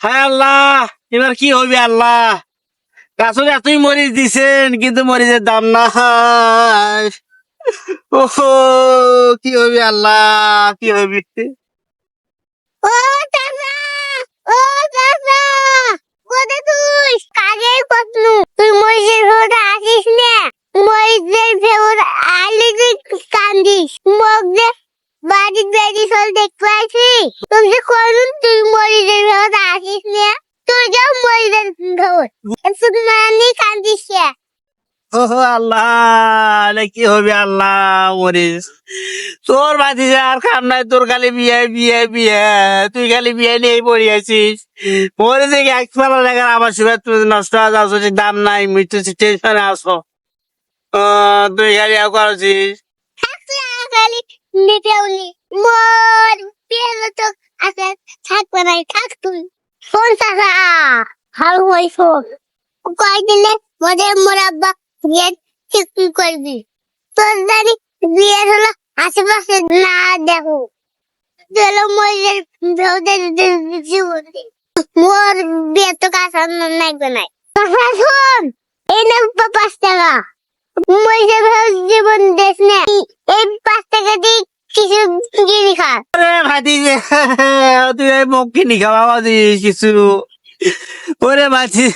হায় আল্লাহ, এবার কি হবে আল্লাহ? গাছরে এতই মরিচ দিছেন, কিন্তু মরিচের দাম নাই। ওহো, কি হবে আল্লাহ, কি হবে? তুই? মরিচের না। বেরি দেখতে পাচ্ছি তুমি যে করুন তুই মরিচের ভেতরে আসিস না। তুই যাও মরিচের ভেতর একটু নানি কান্দিস ওহো আল্লাহ কি হবে আল্লাহ মরিস। তোর বাদি আর নাই তোর খালি বিয়ে বিয়ে বিয়ে। তুই খালি বিয়ে নিয়ে পড়ে আছিস। মরে দেখে এক আমার সুগার তুমি নষ্ট হয়ে যাচ্ছ দাম নাই মৃত্যু টেনশনে আসো তুই খালি আর করছিস। মোর পেল তো আচ্ছা থাকবে না থাক তুই ফোন চাচা হাল ফোন কয় দিলে মোদের মোরাব্বা বিয়ে ঠিক কি করবি তোর জানি বিয়ে হলো আশেপাশে না দেখো চলো মোদের ভেউদের জীবন। মোর বিয়ে তো কাছে নাইবে নাই চাচা শোন এই না পাঁচ টাকা মহিলা ভেউ জীবন দেশ না এই পাঁচ টাকা দিয়ে কিছু গিনি খা। আরে তুই এই মুখ খাওয়া দিস কিছু। ওরে ভাতি।